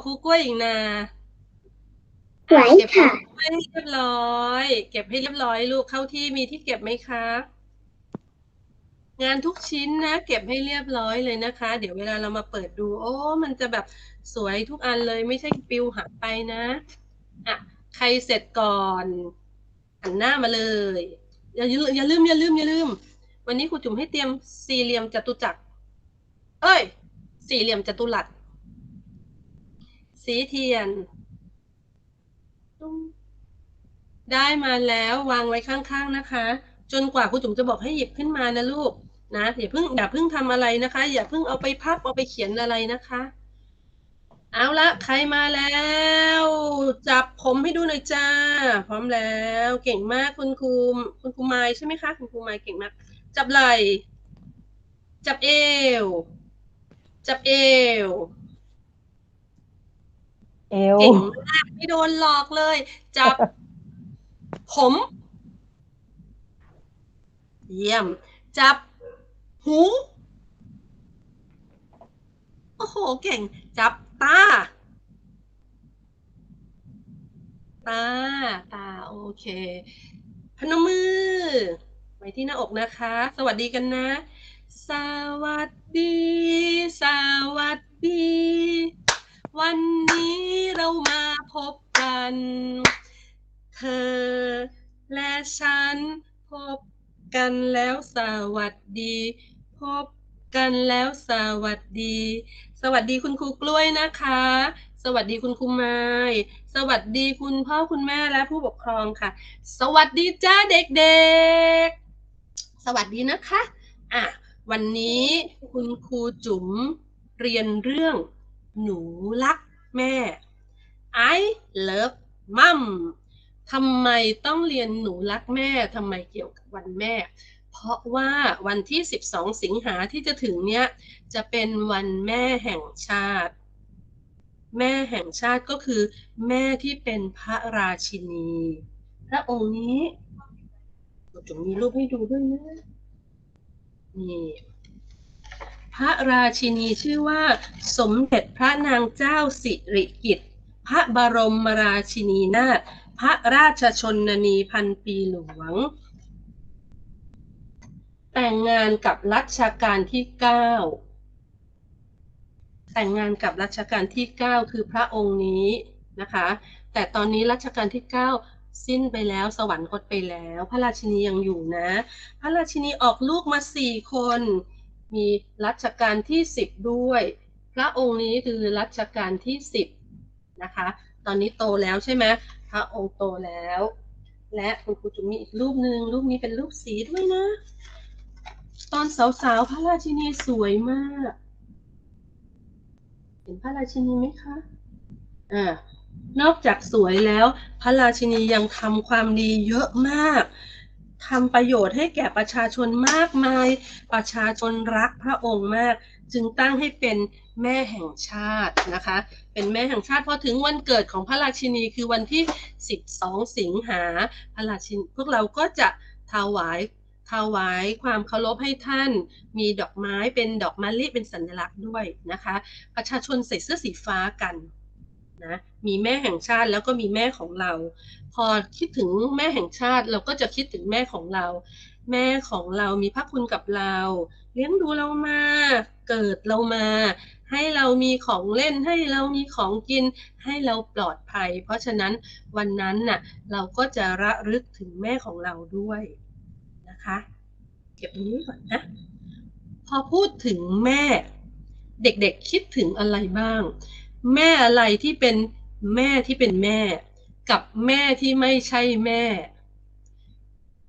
บอกครูกล้วยอีกนะไหวเก็บค่ะให้เรียบร้อย เก็บให้เรียบร้อยลูกเข้าที่มีที่เก็บไหมคะงานทุกชิ้นนะ เก็บให้เรียบร้อยเลยนะคะ เดี๋ยวเวลาเรามาเปิดดู โอ้ มันจะแบบสวยทุกอันเลยไม่ใช่ปิวหายไปนะอะใครเสร็จก่อนหันหน้ามาเลยอย่าลืมอย่าลืมอย่าลืมอย่าลืม วันนี้ครูจุ๋มให้เตรียมสี่เหลี่ยมจตุจักร เอ้ย สี่เหลี่ยมจัตุรัส สีเทียน ได้มาแล้ววางไว้ข้างๆนะคะ จนกว่าครูจุ๋มจะบอกให้หยิบขึ้นมานะลูกนะอย่าเพิ่งอย่าเพิ่งทำอะไรนะคะ อย่าเพิ่งเอาไปพับเอาไปเขียนอะไรนะคะ เอาละใครมาแล้ว จับผมให้ดูหน่อยจ้า พร้อมแล้ว เก่งมากคุณครูคุณครูไม้ใช่ไหมคะคุณครูไม้เก่งมาก จับไหล่จับเอว จับเอว เอวเก่งมากไม่โดนหลอกเลย จับ ผม เยี่ยม จับ หู โอ้โห เก่ง จับตา ตา ตา โอเค พนมมือ ไว้ที่หน้าอกนะคะ สวัสดีกันนะ สวัสดี สวัสดี วันนี้เรามาพบกัน เธอและฉันพบกันแล้วสวัสดี พบกันแล้วสวัสดี สวัสดีคุณครูกล้วยนะคะ สวัสดีคุณครูไม้สวัสดีคุณพ่อคุณแม่และผู้ปกครองค่ะ สวัสดีจ้าเด็กๆ สวัสดีนะคะ อะ วันนี้คุณครูจุ๋มเรียนเรื่อง หนูรักแม่ I love mom ทำไมต้องเรียนหนูรักแม่ทำไมเกี่ยวกับวันแม่ เพราะว่าวันที่ 12 สิงหาที่จะถึงเนี้ยจะเป็นวันแม่แห่งชาติ แม่แห่งชาติก็คือ แม่ที่เป็นพระราชินี พระองค์นี้จะมีรูปให้ดูด้วยนะนี่ พระราชินีชื่อว่า สมเด็จพระนางเจ้าสิริกิติ์พระบรมราชินีนาถพระราชชนนีพันปีหลวง แต่งงานกับรัชกาลที่เก้าแต่งงานกับรัชกาลที่เก้าคือพระองค์นี้นะคะ แต่ตอนนี้รัชกาลที่เก้าสิ้นไปแล้วสวรรคตไปแล้ว พระราชินียังอยู่นะ พระราชินีออกลูกมาสี่คน มีรัชกาลที่สิบด้วย พระองค์นี้คือรัชกาลที่สิบนะคะ ตอนนี้โตแล้วใช่ไหมพระองค์โตแล้ว และคุณครูจุ๋มมีอีกรูปหนึ่งรูปนี้เป็นรูปสีด้วยนะ ตอนสาวๆพระราชินีสวยมาก เห็นพระราชินีไหมคะอ่านอกจากสวยแล้ว พระราชินียังทำความดีเยอะมาก ทำประโยชน์ให้แก่ประชาชนมากมาย ประชาชนรักพระองค์มาก จึงตั้งให้เป็นแม่แห่งชาตินะคะ เป็นแม่แห่งชาติพอถึงวันเกิดของพระราชินีคือวันที่ 12 สิงหาพระราชินีพวกเราก็จะถวายถวายความเคารพให้ท่าน มีดอกไม้เป็นดอกมะลิเป็นสัญลักษณ์ด้วยนะคะ ประชาชนใส่เสื้อสีฟ้ากัน นะมีแม่แห่งชาติแล้วก็มีแม่ของเรา พอคิดถึงแม่แห่งชาติเราก็จะคิดถึงแม่ของเรา แม่ของเรามีพระคุณกับเรา เลี้ยงดูเรามา เกิดเรามา ให้เรามีของเล่นให้เรามีของกิน ให้เราปลอดภัย เพราะฉะนั้นวันนั้นน่ะเราก็จะระลึกถึงแม่ของเราด้วยนะคะเก็บอันนี้ก่อนนะพอพูดถึงแม่ เด็กๆคิดถึงอะไรบ้าง แม่อะไรที่เป็นแม่ที่เป็นแม่ กับแม่ที่ไม่ใช่แม่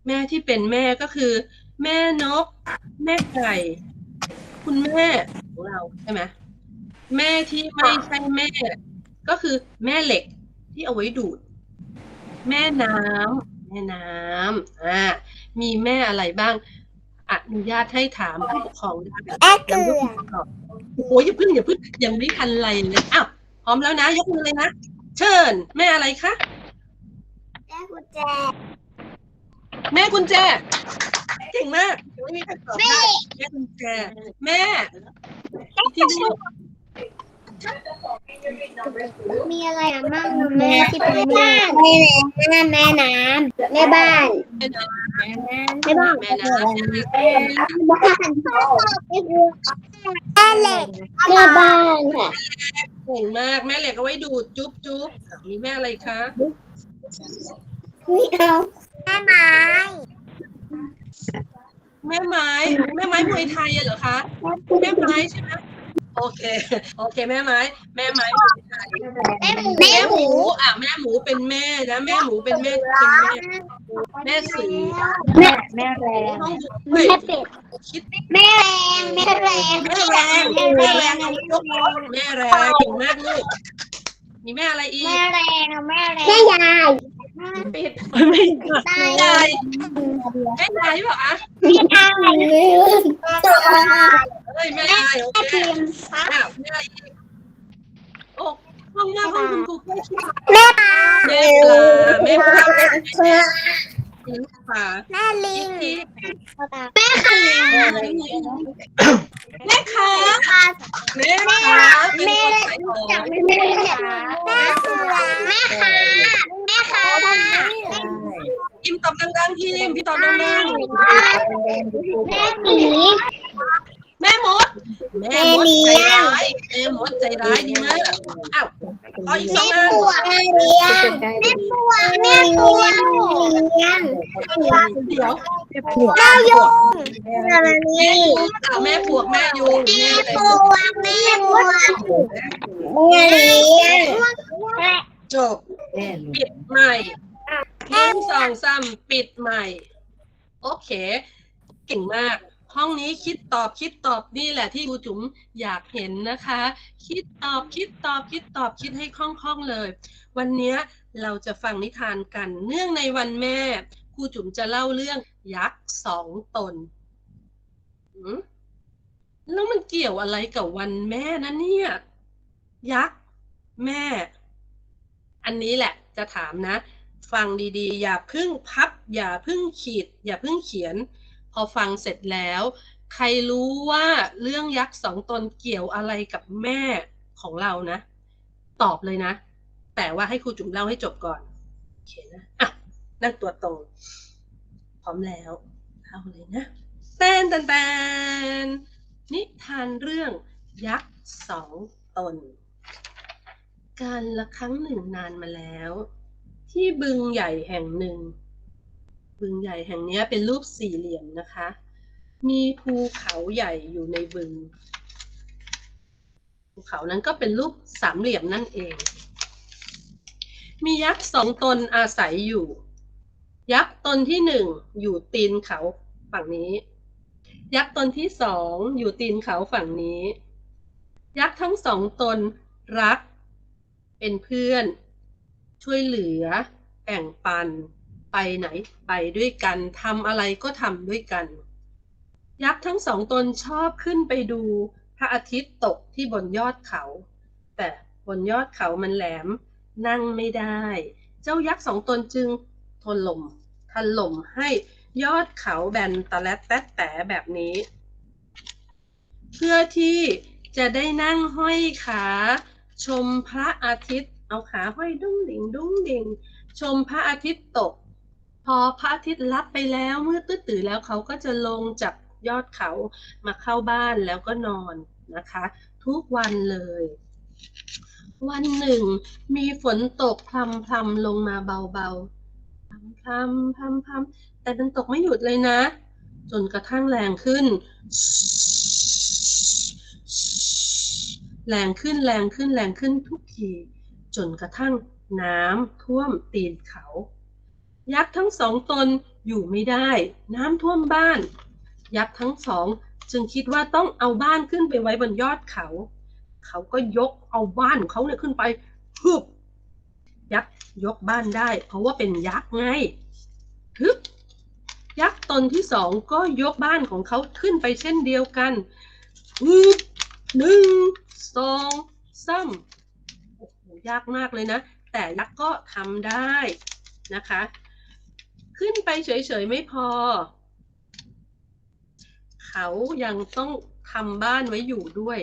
แม่ที่เป็นแม่ก็คือ แม่นก แม่ไก่ คุณแม่ของเราใช่ไหมแม่ที่ไม่ใช่แม่ ก็คือแม่เหล็กที่เอาไว้ดูด แม่น้ำแม่น้ำอ่ามีแม่อะไรบ้างอนุญาตให้ถามผู้ปกครองได้แม่เกลือ โอ้โหอย่าพึ่งอย่าพึ่งยังไม่ทันไรเลยอ้าวพร้อมแล้วนะ ยกมือเลยนะ เชิญ แม่อะไรคะ แม่กุญแจ แม่กุญแจ เก่งมากยังไม่มีใครตอบได้แม่กุญแจ แม่อีกทีหนึง มีอะไรอะมั่งแม่ที่เป็นแม่แม่น้ำแม่น้ำแม่บ้านแม่น้ำแม่บ้านแม่น้ำแม่เหล็กแม่บ้านค่ะเก่งมากแม่เหล็กเอาไว้ดูดจุ๊บจุ๊บมีแม่อะไรคะไม่เอาแม่ไม้แม่ไม้แม่ไม้มวยไทยอะเหรอคะแม่ไม้ใช่ไหม โอเค โอเค แม่ไม้ แม่ไม้มวยไทยแม่หมูแม่หมูอะแม่หมูเป็นแม่นะแม่หมูเป็นแม่เป็นแม่ แม่สือแม่แม่แรงต้องเฮ้ยแม่เป็ดคิดแม่แรงแม่แรงแม่แรงแม่แรงเอายกแม่แรงเก่งมากลูกมีแม่อะไรอีกแม่แรงแม่แรงแม่ยาย ปิดตายแม่ยายแม่ยายเปล่าอะแม่ตายเฮ้ยแม่ยายโอเคอ้าวแม่อีกโอ้ห้องหน้าห้องคุณครูก็คิดแม่ปลาแม่ปลาแม่ปลาแม่ปลาแม่ลิงที่แม่ขาแม่ค้าแม่ค้าเป็นคนขายของจับแม่ขาแม่เสือแม่ขาแม่ขา พิมพ์ตอบ ดังๆพิมพ์พี่ตอบดังแม่หมีๆแม่มดแม่มดใจร้ายแม่มดใจร้ายดีมากอ้าวเอาอีกสองแม่อันปวดแม่เลี้ยงแม่ปวดแม่ปวดเลี้ยงเดี๋ยวแม่ยุงอะไรนี่อ้าวแม่ปวกแม่ยุงแม่อะไรปวดแม่ปวดแม่เลี้ยงจบปิดใหม่ หนึ่งสองสามปิดใหม่ โอเค เก่งมาก ห้องนี้คิดตอบคิดตอบนี่แหละที่ครูจุ๋มอยากเห็นนะคะ คิดตอบคิดตอบคิดตอบคิดให้คล่องๆเลย วันนี้เราจะฟังนิทานกัน เนื่องในวันแม่ครูจุ๋มจะเล่าเรื่องยักษ์สองตนหืมแล้วมันเกี่ยวอะไรกับวันแม่นะเนี่ย ยักษ์แม่ อันนี้แหละจะถามนะ ฟังดีๆ อย่าพึ่งพับ อย่าพึ่งขีด อย่าพึ่งเขียน พอฟังเสร็จแล้ว ใครรู้ว่าเรื่องยักษ์สองตนเกี่ยวอะไรกับแม่ของเรานะ ตอบเลยนะ แต่ว่าให้ครูจุ๋มเล่าให้จบก่อนโอเคนะอะนั่งตัวตรง พร้อมแล้วเล่าเลยนะแตนแตนแตนนิทานเรื่องยักษ์สองตน การละครั้งหนึ่งนานมาแล้ว ที่บึงใหญ่แห่งหนึ่ง บึงใหญ่แห่งนี้เป็นรูปสี่เหลี่ยมนะคะ มีภูเขาใหญ่อยู่ในบึง ภูเขานั้นก็เป็นรูปสามเหลี่ยมนั่นเอง มียักษ์สองตนอาศัยอยู่ ยักษ์ตนที่หนึ่งอยู่ตีนเขาฝั่งนี้ ยักษ์ตนที่สองอยู่ตีนเขาฝั่งนี้ ยักษ์ทั้งสองตนรัก เป็นเพื่อน ช่วยเหลือแบ่งปันไปไหนไปด้วยกันทำอะไรก็ทำด้วยกัน ยักษ์ทั้งสองตนชอบขึ้นไปดูพระอาทิตย์ตกที่บนยอดเขา แต่บนยอดเขามันแหลมนั่งไม่ได้ เจ้ายักษ์สองตนจึงทนลมทันลมให้ยอดเขาแบนตะแลดแตะแต่แบบนี้ เพื่อที่จะได้นั่งห้อยขา ชมพระอาทิตย์ เอาขาห้อยดุ้งดิ่งดุ้งดิ่งชมพระอาทิตย์ตก พอพระอาทิตย์ลับไปแล้วเมื่อตื้อตื่นแล้วเขาก็จะลงจากยอดเขามาเข้าบ้านแล้วก็นอนนะคะ ทุกวันเลย วันหนึ่ง มีฝนตกพรำพรำลงมาเบาๆพรำพรำพรำพรำแต่มันตกไม่หยุดเลยนะ จนกระทั่งแรงขึ้น แรงขึ้นแรงขึ้นแรงขึ้นทุกที จนกระทั่งน้ำท่วมตีนเขา ยักษ์ทั้งสองตนอยู่ไม่ได้ น้ำท่วมบ้าน ยักษ์ทั้งสองจึงคิดว่าต้องเอาบ้านขึ้นไปไว้บนยอดเขา เขาก็ยกเอาบ้านของเขาเนี่ยขึ้นไปฮึบยักษ์ยกบ้านได้ เพราะว่าเป็นยักษ์ไงฮึบยักษ์ตนที่สองก็ยกบ้านของเขาขึ้นไปเช่นเดียวกันฮึบหนึ่งสองสาม ยากมากเลยนะ แต่ยักษ์ก็ทำได้นะคะ ขึ้นไปเฉยๆไม่พอ เขายังต้องทำบ้านไว้อยู่ด้วย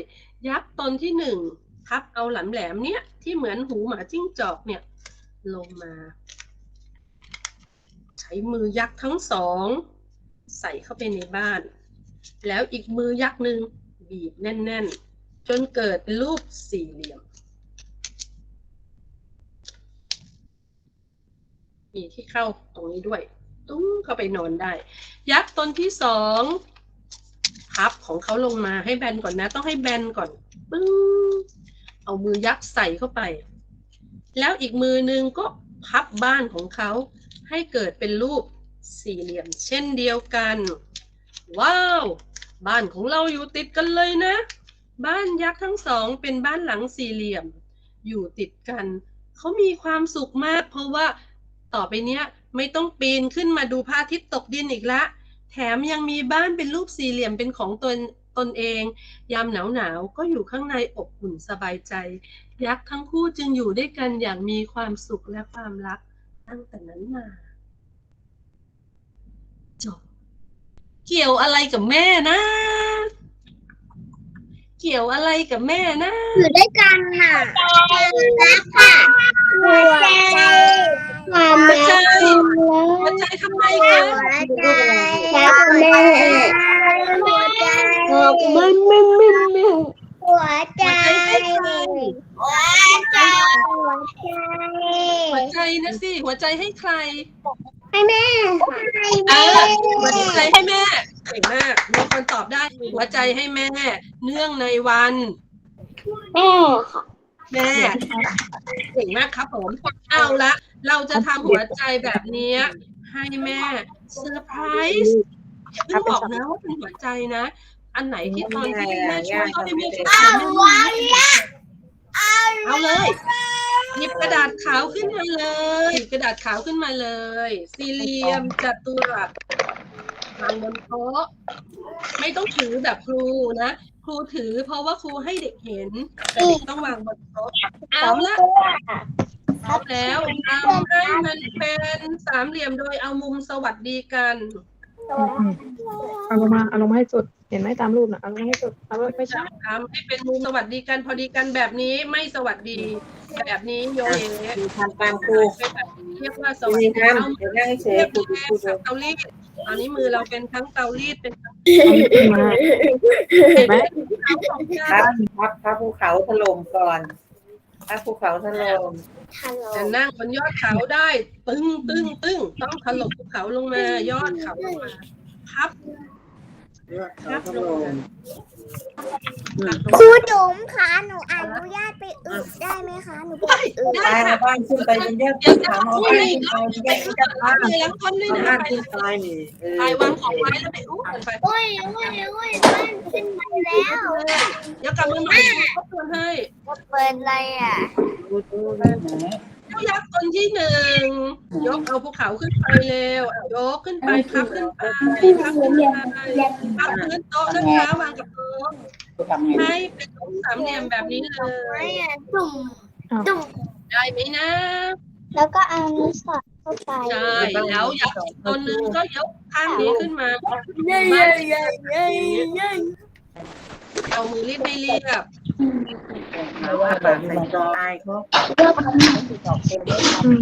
ยักษ์ตนที่หนึ่งพับเอาหลำแหลมเนี้ยที่เหมือนหูหมาจิ้งจอกเนี่ยลงมา ใช้มือยักษ์ทั้งสอง ใส่เข้าไปในบ้าน แล้วอีกมือยักษ์หนึ่งบีบแน่น ๆ จนเกิดรูปสี่เหลี่ยม มีที่เข้าตรงนี้ด้วย ตุ้งเข้าไปนอนได้ ยักษ์ตนที่สองพับของเขาลงมาให้แบนก่อนนะ ต้องให้แบนก่อนปึ้งเอามือยักษ์ใส่เข้าไป แล้วอีกมือนึงก็พับบ้านของเขาให้เกิดเป็นรูปสี่เหลี่ยม เช่นเดียวกัน ว้าว บ้านของเราอยู่ติดกันเลยนะ บ้านยักษ์ทั้งสองเป็นบ้านหลังสี่เหลี่ยม อยู่ติดกัน เขามีความสุขมากเพราะว่า ต่อไปเนี้ยไม่ต้องปีนขึ้นมาดูพระอาทิตย์ตกดินอีกละ แถมยังมีบ้านเป็นรูปสี่เหลี่ยมเป็นของตนตนเอง ยามหนาวหนาวก็อยู่ข้างในอบอุ่นสบายใจ ยักษ์ทั้งคู่จึงอยู่ด้วยกันอย่างมีความสุขและความรักตั้งแต่นั้นมาจบเกี่ยวอะไรกับแม่นะ เกี่ยวอะไรกับแม่นะอยู่ด้วยกันน่ะรักค่ะหัวใจความรักหัวใจทำไมคะหัวใจรักแม่หัวใจไม่ไม่ไม่ไม่หัวใจหัวใจให้ใครหัวใจหัวใจหัวใจนะสิหัวใจให้ใคร ให้แม่ให้เอแม่อหัวใจให้แม่เก่งมากมีคนตอบได้หัวใจให้แม่ เนื่องในวัน แม่ค่ะแม่เก่งมากครับผมเอาละเราจะทำหัวใจแบบเนี้ยให้แม่เซอร์ไพรส์เพิ่งบอกนะว่าเป็นหัวใจนะ อันไหนที่ตอนที่แม่ช่วยก็ให้แม่ช่วยทำ เอาเลยหยิบกระดาษขาวขึ้นมาเลยหยิบกระดาษขาวขึ้นมาเลย สี่เหลี่ยมจัตุรัสวางบนโต๊ะไม่ต้องถือแบบครูนะครูถือเพราะว่าครูให้เด็กเห็นแต่เด็กต้องวางบนโต๊ะเอาละครบแล้วเอาให้มันเป็นสามเหลี่ยมโดยเอามุมสวัสดีกัน เอาลงมาเอาลงมาให้สุด เห็นไหมตามรูปนะเอาลงมาให้สุดเอาไม่ใช่ทำให้เป็นมุมสวัสดีกันพอดีกันแบบนี้ไม่สวัสดี แบบนี้โยเยทำตามครูเรียกว่าสวัสจริดีงๆเอาทำเดี๋ยวนั่งเฉยเรียกครูแม่ครูสับเตารีดตอนนี้มือเราเป็นทั้งเตารีดเป็นทั้งเอาขึ้นมาเห็นไหมเตาของคการับรครับพระภูเขาถล่มก่อน พระภูเขาถล่มฮัลโหลจะนั่งบนยอดเขาได้ ตึ้งตึ้งตึ้งต้องถลกภูเขาลงมา ยอดเขาลงมาพับ เขาถล่มครูจุ๋มคะหนูอนุญาตไปอึได้ไหมคะหนูไปอึได้ตายค่ะบ้านขึ้นไปเป็นแยกเดี๋ยวจะเขาพูเอาดบ้านเลยขึ้นไปเป็นแยกไปกันข้างเลยแล้วคนเลยเอานะบ้านไปขึ้นไปนี่เออไปวางของไว้แล้วไปอู้กันไปโอ้ยโอ้ยโอ้ยบ้านขึ้นมาแล้วเดี๋ยวกลับมาใหม่ทบทวนให้เปิดอะไรอะ ดูดูนะไหนเจ้ายักษ์ตนที่หนึ่งยกเอาภูเขาขึ้นไปเร็วเอายกขึ้นไปพับขึ้นไปพับขึ้นไปพับพื้นโต๊ะนะคะวางกับโต๊ะทำไงให้เป็นรูปสามเหลี่ยมแบบนี้เลไม่ยอะจุ่มจุ่มได้ไหมนะ แล้วก็เอานิ้วสอดเข้าไปใช่แล้วยักษ์อีกตนหนึงก็ยกข้างนี้ขึ้นมาเย้เย้เย้เย้เย้เอามือรีบไม่เรียบ เอาว่าแบบใส่จอยเขา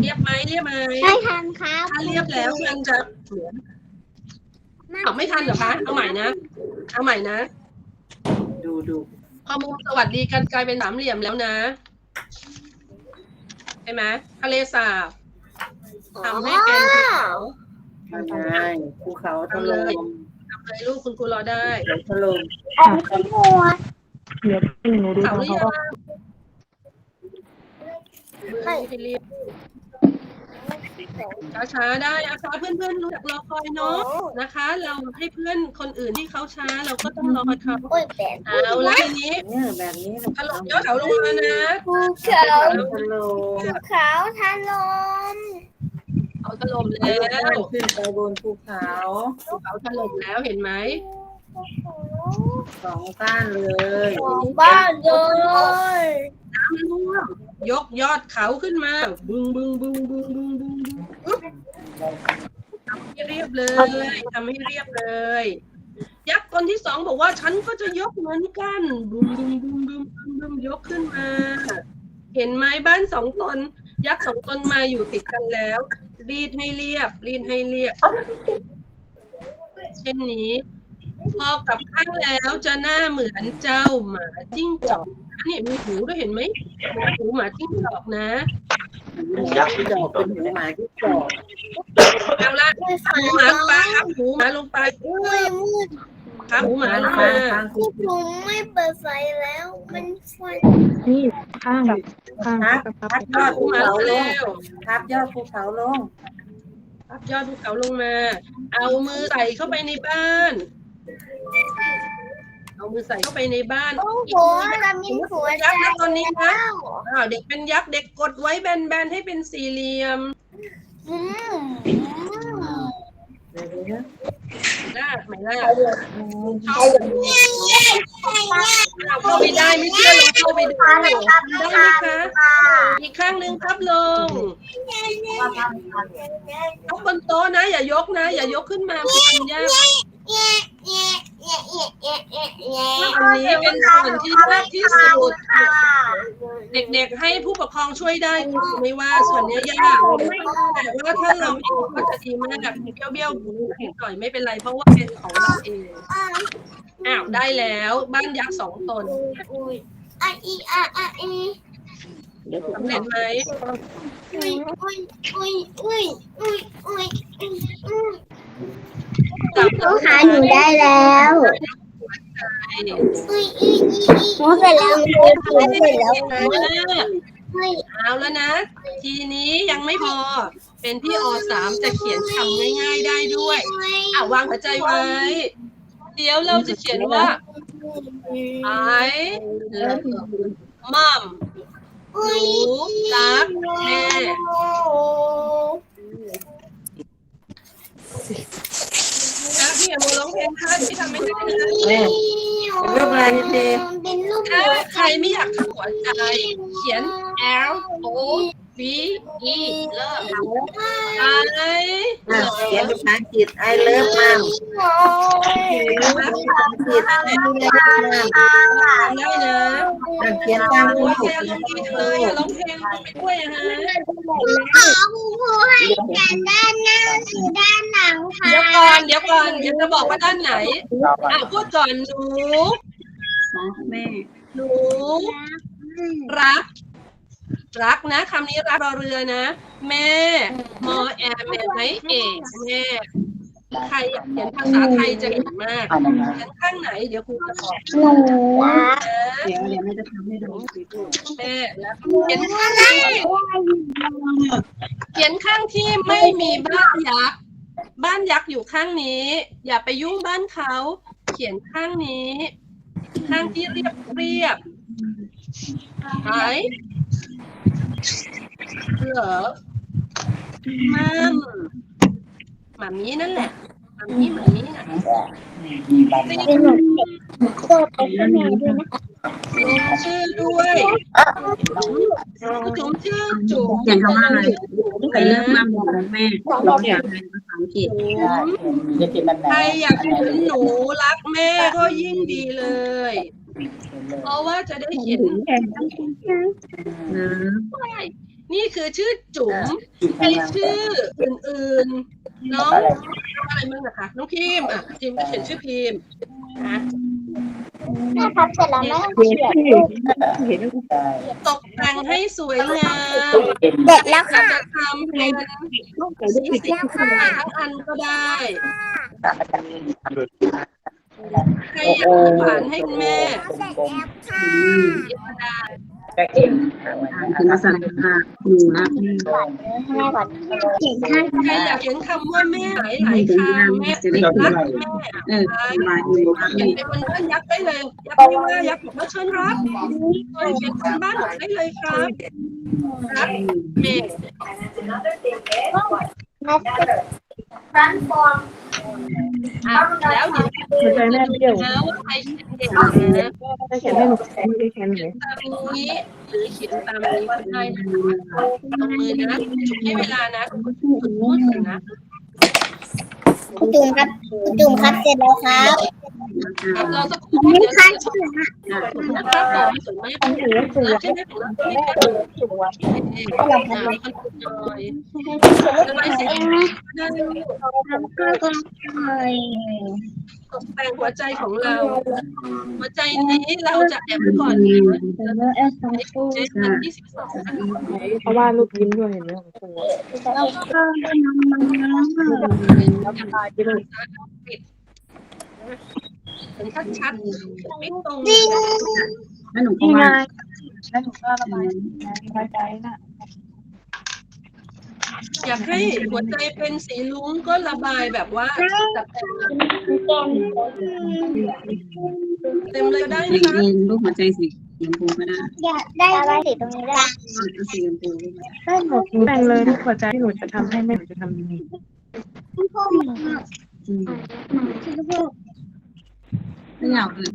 เรียบไหมเรียบไหมได้ทันครับ ถ้าเรียบแล้วมันจะเหมือนเอาไม่ทันเหรอคะ เอาใหม่นะ เอาใหม่นะ ดูดูพอมุมสวัสดีกันกลายเป็นสามเหลี่ยมแล้วนะ ใช่ไหมทะเลสาบทำให้เป็นภูเขาทำไงภูเขาถล่มทำเลยลูกคุณครูรอได้ถล่มอันขึ้นหัว เดี๋ยวหนูดูเขาตอนหรือเขายังก็มือให้เรียบช้าๆได้นะคะเพื่อนๆรู้จักรอคอยเนาะนะคะ เราให้เพื่อนคนอื่นที่เขาช้าเราก็ต้องรอเขาโอ้ยแปดเอาละทีนี้เนี่ยแบบนี้ถล่มยอดเขาลงมานะภูเขาถล่มภูเขาถล่มเขาถล่มแล้วขึ้นไปบนภูเขาเขาถล่มแล้วเห็นไหม สองก้านเลยบ้านเลยน้ำท่วมยกยอดเขาขึ้นมา บึ้งบึ้งบึ้งบึ้งบึ้งบึ้งบึ้งอึ๊บทำให้เรียบเลยทำให้เรียบเลย ยักษ์ตนที่สองบอกว่าฉันก็จะยกเหมือนกันบุมบุมบุมบุมบุมบุมยกขึ้นมา เห็นไหมบ้านสองตน ยักษ์สองตนมาอยู่ติดกันแล้ว รีดให้เรียบ รีดให้เรียบ เช่นนี้ พอกับข้างแล้วจะหน้าเหมือนเจ้าหมาจิ้งจอกนี่มีหูด้วยเห็นไหมหูหมาจิ้งจอกนะยักษ์ที่ดอกเป็นหูหมาที่จอกเอาละไม่ฝัหูนหมาลงไปครับหูหมาลงไปอุ้ยมืดครับหูหมาลงฟัมางฟังที่ผมไม่เปิดไฟแล้ว มันฟันนี่ข้างข้างทับครับทับยอดหูภูหมาเขาลเร็งวทับยอดภูเขาลงพับยอดภูเขาลงมา เอามือใส่เข้าไปในบ้าน เอามือใส่เข้าไปในบ้านโอ้โหเรามีหัวใจยักษ์นะตอนนี้นะแล้วอ้าวเด็กเป็นยักษ์เด็กกดไว้แบนๆให้เป็นสี่เหลี่ยมอืมเดี๋ยวนะหน้าไหมล่ะเข้าเข้าไปได้ไม่เชื่อลองเข้าไปดูได้ไหมคะอีกข้างหนึ่งครับลงยกบนโต๊ะนะ อย่ายกนะ อย่ายกขึ้นมามันทำยาก อันนี้เป็นส่วนที่ยากที่สุด เด็กๆให้ผู้ปกครองช่วยได้ไม่ว่าส่วนเนี้ยยากแต่ว่าถ้าเราเองก็จะดีมากเบี้ยวเบี้ยวๆหน่อยไม่เป็นไรเพราะว่าเป็นของเราเองอ้าวได้แล้วบ้านยักษ์สองตนอีอะอะอีสำเร็จไหมอุ้ยอุ้ยอุ้ยอุ้ยอุ้ยอุ้ยอุ้ย เขาหาหนูได้แล้วอุ้ยอุ้ยอุ้ยเสร็จแล้วเสร็จแล้วนะอุ้ยเอาแล้วนะ ทีนี้ยังไม่พอ เป็นพี่อสามจะเขียนคำง่ายๆได้ด้วยอะวางหัวใจไว้ เดี๋ยวเราจะเขียนว่า I love mom หนูรักแม่ นะพี่ อย่ามาร้องเพลงค่ะพี่ทำไม่ได้นะเป็นรูปอะไรดีเป็นรูปถ้าใครไม่อยากทำหัวใจ เขียน L O V E เลิก I อะเขียนภาษาอังกฤษ I love mom ภาษาอังกฤษ I love mom ได้นะอะเขียนตามโอ้ผู้ยถูกแกร้องดีเลยอะร้องเพลงไปด้วยอะฮะขอคุณครูให้แต่ด้านหน้าหรือด้านหลังคะเดี๋ยวก่อนเดี๋ยวก่อนเดี๋ยวจะบอกว่าด้านไหนอะพูดก่อนหนูแม่หนูรัก รักนะคำนี้รักรอเรือนะ แม่มอแอมแม่ไหมเอกแม่ใครอยากเขียนภาษาไทยจะเก่งมากเขียนข้างไหนเดี๋ยวครูจะบอกหนูรักนะเดี๋ยวเดี๋ยวแม่จะทำให้ดูแม่แล้วเขียนข้างที่เขียนข้างที่ไม่มีบ้านยักษ์บ้านยักษ์อยู่ข้างนี้ อย่าไปยุ่งบ้านเขา เขียนข้างนี้ ข้างที่เรียบเรียบไหน เหรอมัมหมามีนั่นแหละหมามีหมามีนะเป็นหนูโตไปข้างในด้วยนะจุ๋มชื่อด้วยจุ๋มชื่อจุ๋มเขียนคำว่าอะไรจุ๋มเป็นเรื่องมากของแม่เราอยากเป็นภาษาอังกฤษจะกินแบบไหนใครอยากเห็นหนูรักแม่ก็ยิ่งดีเลย เพราะว่าจะได้เห็นนะนี่คือชื่อจุ๋มมีชื่ออื่นๆ น้องอะไรบ้างนะคะ น้องพิมพ์อะพิมพ์ก็เขียนชื่อพิมพ์นะแม่ครับเสร็จแล้วแม่เขียนที่เห็นตกแต่งให้สวยงามเสร็จแล้วค่ะจะทำเป็นต้องใส่ด้วยสีขาวทั้งอันก็ได้ ใครอยากทำหวานให้คุณแม่เสร็จแล้วค่ะก็ได้ก็เก่งถึงภาษาค่ะหนูรักแม่แม่ก่อนเขียนข้างใครอยากเขียนคำว่าแม่หลายหลายคำแม่จะได้รักแม่เออมาหนูรักเขียแม่นเป็นบนบ้านยักษ์ได้เลยยักษ์ไม่ว่ายักษ์บอกว่าเชิญรับเขียนบนบ้านหนูได้เลยครับรักแม่าร้านฟองอะแล้วเดี๋ยวหนูใจแม่เบี้ยวนะว่าใครเขียนเก่งนะจะเขียนให้หนูไม่ได้เขียนตามนี้หรือเขียนตามนี้ก็ได้นะคะตรงมือนะให้เวลานะคุณพูดนะคุณจุ๋มครับคุณจุ๋มครับเสร็จแล้วครับ เราสักครู่เดี๋ยวเราจะนะครับผมส่วนมากของหนูสวยใช่ไหมของเราไม่เป็นสวยอ่ามันหน่อยระบายสีได้ก็ก็เลยตกแต่งหัวใจของเรา หัวใจนี้เราจะแอบก่อนนะเจ็ดวันที่สิบสองเพราะว่าลูกยิ้มด้วยเห็นไหมของสวยแล้วก็น้ำมันแล้วทายไป เลยถึงชัดๆไม่ตรงแล้วหนูก็ว่าแล้วหนูก็ระบายระบายใจน่ะอยากให้หัวใจเป็นสีลุ้งก็ระบายแบบว่าจัดเต็มเลยได้เด็กนะคะเองรูปหัวใจสีชมพูก็ได้อยากได้อะไรสีตรงนี้ได้เอาสีชมพูได้หมดหนูแต่งเลยทุกหัวใจที่หนูจะทำให้แม่หนูจะทำดีอืม ไม่อยากเลย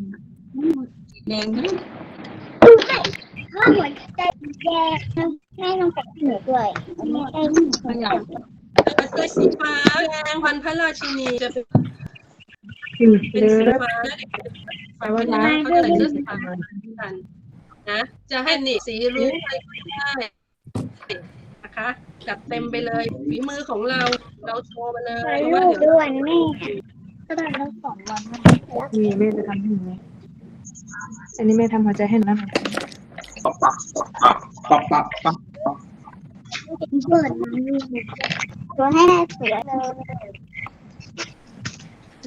แดงนี่ถ้าหัวใจแดงแม่ต้องแต่งหนูด้วยไม่ใช่ไม่อยากหัวสีฟ้าแดงพันพระราชินีจะเป็นเป็นสีฟ้านะเด็กๆฟ้าวันนี้เขาจะใส่เสื้อสีฟ้าเหมือนกันนะ จะให้หนีสีรุ้งอะไรก็ได้นะคะจัดเต็มไปเลยฝีมือของเราเราโชว์มาเลยลูว่ากด้วยแม่ ก็ได้ทั้งสองวันมีแม่จะทำให้หนูไหมอันนี้แม่ทำหัวใจให้หนูแล้วนะเปิดตัวให้ได้สวยเลย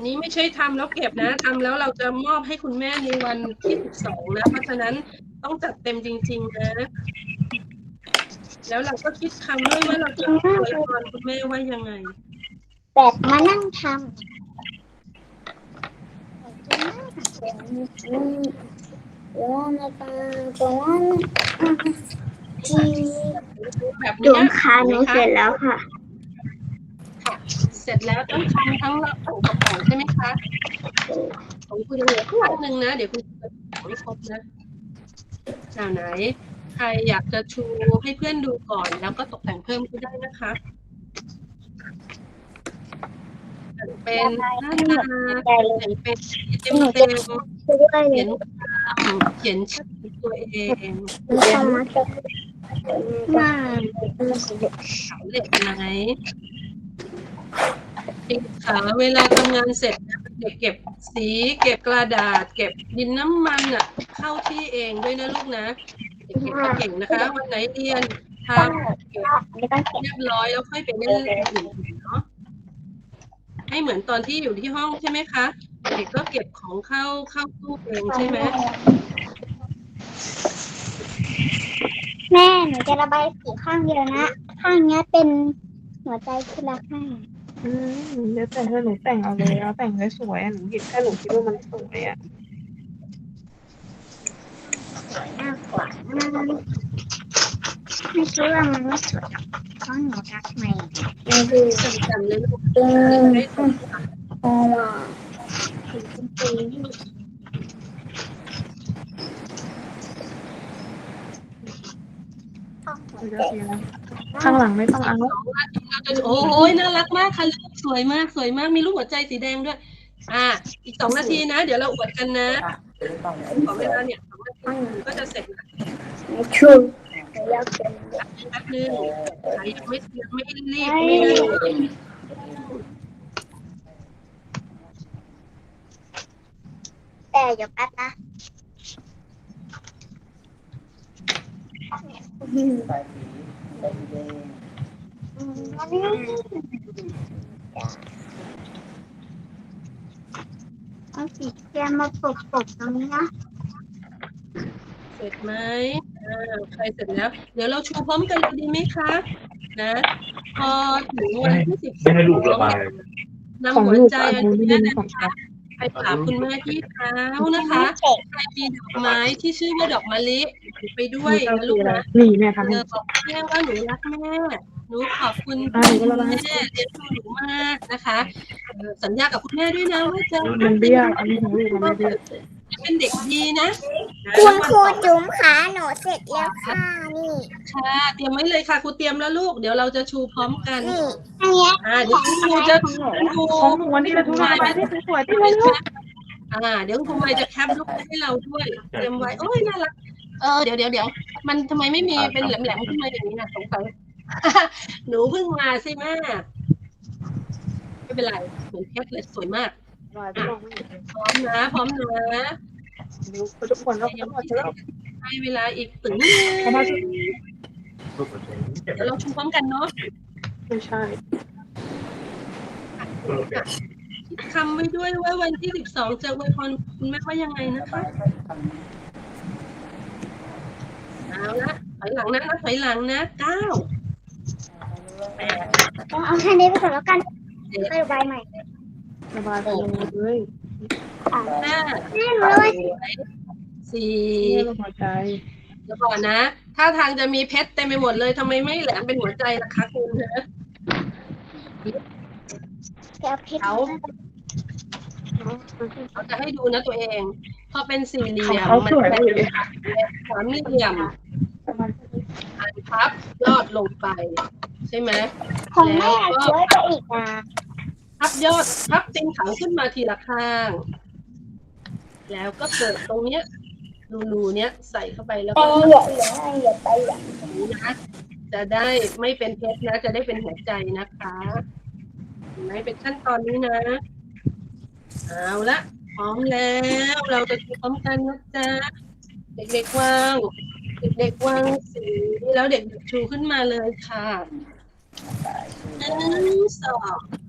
นนี้ไม่ใช่ทำแล้วเก็บนะทำแล้วเราจะมอบให้คุณแม่ในวันที่สิบสองนะเพราะฉะนั้นต้องจัดเต็มจริง ๆ นะ แล้วเราก็คิดคำด้วยว่าเราจะอวยพรคุณแม่ว่ายังไงแบบมานั่งทำ แล้วมาตาตรงนั้นที่แบบจุ๋เนี้มยขาหนูเสร็จแล้วค่ะ เสร็จแล้วต้องทำทั้งละของกระป๋องใช่ไหมคะของคุณยังเหลือข้างหลังหนึ่งนะ เดี๋ยวคุณจะไม่ครบนะอ่าไหน ใครอยากจะชูให้เพื่อนดูก่อน แล้วก็ตกแต่งเพิ่มก็ได้นะคะแต่ง เป็นหน้าตาใจเลยแต่งเป็นเต็มเต็มคือด้วยเขียนคำเขียนชื่อตัวเองมันทำมาจากมาเหล็กไหนเด็กขาเวลาทำงานเสร็จนะเด็กเก็บสีเก็บกระดาษ เก็บดินน้ำมันอะ เข้าที่เองด้วยนะลูกนะเด็กเก็บเก่งนะคะ วันไหนเรียนทำเก็บไม่ต้องเก็บเรียบร้อยแล้วค่อยไปเล่น เล่นอื่นเนาะให้เหมือนตอนที่อยู่ที่ห้องใช่ไหมคะเด็กก็เก็บของเข้าเข้าตู้เองใช่ไหมแม่หนูจะระบายสีข้างเดียวนะ ข้างเนี้ยเป็นหัวใจทีละข้างอืมเดี๋ยวแต่งเธอหนูแต่งเอาเลยเอาแต่งเลยสวยอะหนูหยิบแค่หนูคิดว่ามันสวยอะมากกว่า ไม่คิดว่ามันไม่สวยหรอกเพราะหนูรักใหม่มันคือจำจำเลยลูกเป็นได้ตรงโอ้เดี๋ยวเสียแล้วข้างหลังไม่ต้องเอาโอ้ยน่ารักมากค่ะลูกสวยมากสวยมากมีรูปหัวใจสีแดงด้วย อ่า อีกสองนาทีนะ เดี๋ยวเราอวดกันนะ ขอเวลาเนี่ยสองนาทีก็จะเสร็จแล้วไม่ชูอ ยากเป็นแป๊บนึงใครยังไม่ยังไม่รีบไม่ได้แต่อย่าแป๊บนะเอาสีเทียมมาปกปกตรงนี้นะ เสร็จไหม อ่าใครเสร็จแล้ว เดี๋ยวเราชูพร้อมกันเลยดีไหมคะ นะ พอถึงวันที่สิบสไม่ให้ลูกระบายนำของหัวลูกใจอันอันนี้นี้ไม่นะของคะไปกราบคุณแม่ที่เท้านะคะเสร็จใครมีดอกไม้ที่ชื่อว่าดอกมะลิไปด้วยนะลูกนะ นี่แม่ทำเธให้อบอกแม่ว่าหนูรักแม่ หนูขอบคุณอ่าหนูก็ระบายแม่เลี้ยงดูหนูมากนะคะเอ่อสัญญากับคุณแม่ด้วยนะว่าจะมันเบี้ยวอันนี้ของลูกมันไม่เบี้ยว เป็นเด็กดีนะนะคุณครูจุ๋มขาหนูเสร็จแล้วค่ะนี่ ค่ะเตรียมไว้เลยค่ะครูเตรียมแล้วลูก เดี๋ยวเราจะชูพร้อมกันนี่อันเนี้ยอ่าเดี๋ยวครูจะดูของหนูวันนี้เราทุกคนไปที่สวยที่เลยลูกอ่า เดี๋ยวคุณไม่จะแคปรูปให้เราด้วยเตรียมไว้โอ้ยน่ารักเออเดี๋ยวเดี๋ยวเดี๋ยวมันทำไมไม่มีเป็นแหลมๆขึ้นมาอย่างนี้นะสงสัยหนูเพิ่งมาใช่ไหมไม่เป็นไรเหมือนเพชรเลยสวยมาก รอยที่มองไม่เห็นพร้อมนะ พร้อมนะดูทุกคนแล้วทุกคนจะแล้วให้เวลาอีกถึงเขามาเดี๋ยวเราชูพร้อมกันเนาะไม่ใช่คำไว้ด้วยว่าวันที่สิบสองจะอวยพรคุณแม่ว่ายังไงนะคะเอาละถอยหลังนะนับถอยหลังนะเก้าแปดต้องเอาแค่นี้ไปก่อนแล้วกันไประบายใหม่ ระบายไปลงเลยห้าแม่หนูเลยสี่นี่เราพอใจเดี๋ยวก่อนนะถ้าทางจะมีเพชรเต็มไปหมดเลยทำไมไม่แหลมเป็นหัวใจล่ะคะคุณฮะแก้วเพชรเขาเขาจะให้ดูนะตัวเอง พอเป็นสี่เหลี่ยมเขามัสวยเป็นเลยสามเหลี่ยมอันพับยอดลงไป ใช่ไหมของแม่สวยไปอีกนะ พับยอดพับติงถังขึ้นมาทีละข้าง แล้วก็เกิดตรงเนี้ยรูๆเนี้ยใส่เข้าไปแล้วแต่ก็เหยียบเหลือเหยียบไปเหยียบอย่างนี้นะจะได้ไม่เป็นเพชรนะจะได้เป็นหัวใจนะคะเห็นไหมเป็นขั้นตอนนี้นะเอาละพร้อมแล้วเราจะดูพร้อมกันนะจ๊ะเด็กๆวางเด็กๆวางสีแล้วเด็กๆชูขึ้นมาเลยค่ะหนึ่งสอง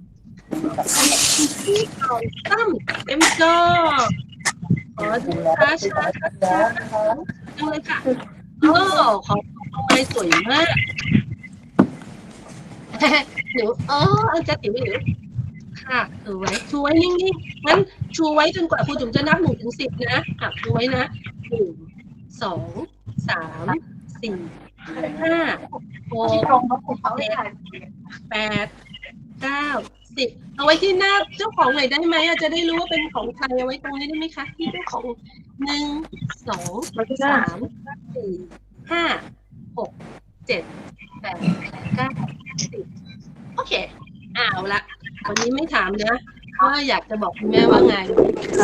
สองตั้มเต็มจอขอช้าช้าช้าช้าจังเลยค่ะโอ้ขอทำไมสวยมากหนูเออจะติ๋วหนูค่ะสวยชูไว้นิ่งๆงั้นชูไว้จนกว่าครูจุ๋มจะนับหนึ่งถึงสิบนะอะชูไว้นะหนึ่งสองสามสี่ห้าหกเจ็ดแปดเก้า สิบเอาไว้ที่หน้าเจ้าของหน่อยได้ไหมอะจะได้รู้ว่าเป็นของใครเอาไว้ตรงนี้ได้ไหมคะที่เจ้าของหนึ่งสองสามสี่ห้าหกเจ็ดแปดเก้าสิบโอเคเอาละวันนี้ไม่ถามนะว่าอยากจะบอกคุณแม่ว่าไง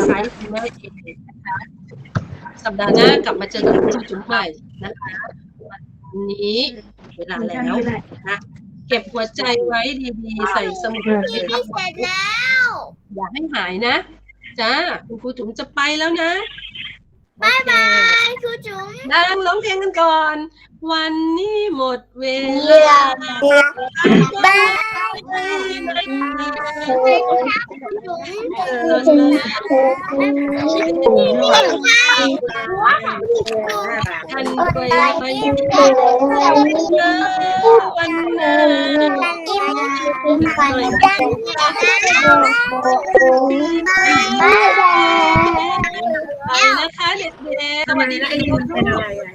ใช้คุณแม่เองนะคะสัปดาห์หน้ากลับมาเจอกับคุณจุ๋มใหม่นะคะวันนี้เวลาแล้วนะ เก็บหัวใจไว้ดีๆ ใส่สมุดเก็บเสร็จแล้ว อย่าให้หายนะ จ้า คุณครูจุ๋มจะไปแล้วนะ บ๊ายบายครูจุ๋มดังร้องเพลงกันก่อน วันนี้หมดเวเยี่ลายมบ๊ายบายครูจุ๋มทันไปไปวันนั้นฝันจังบ๊ายบาย ไปนะคะเด็กๆสวัสดีคุณครู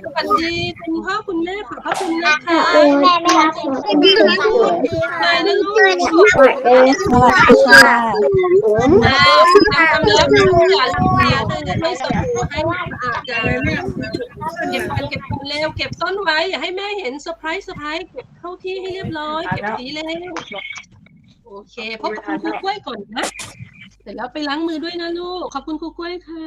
สวัสดีคุณพ่อคุณแม่ขอบพระคุณนะคะแม่ไม่รับหนูเป็นผู้หญิงไปนะลูกสวัสดีค่ะอ่าทำแล้วอย่าลืมล้างมือด้วยสบู่ให้สะอาดจ้าเก็บกันเก็บกันเร็วเก็บต้นไว้อย่าให้แม่เห็นเซอร์ไพรส์เซอร์ไพรส์เก็บเข้าที่ให้เรียบร้อยเก็บสีเร็วโอเคพบกับคุณครูกล้วยก่อนนะเสร็จแล้วไปล้างมือด้วยนะลูก ขอบคุณครูกล้วยค่ะ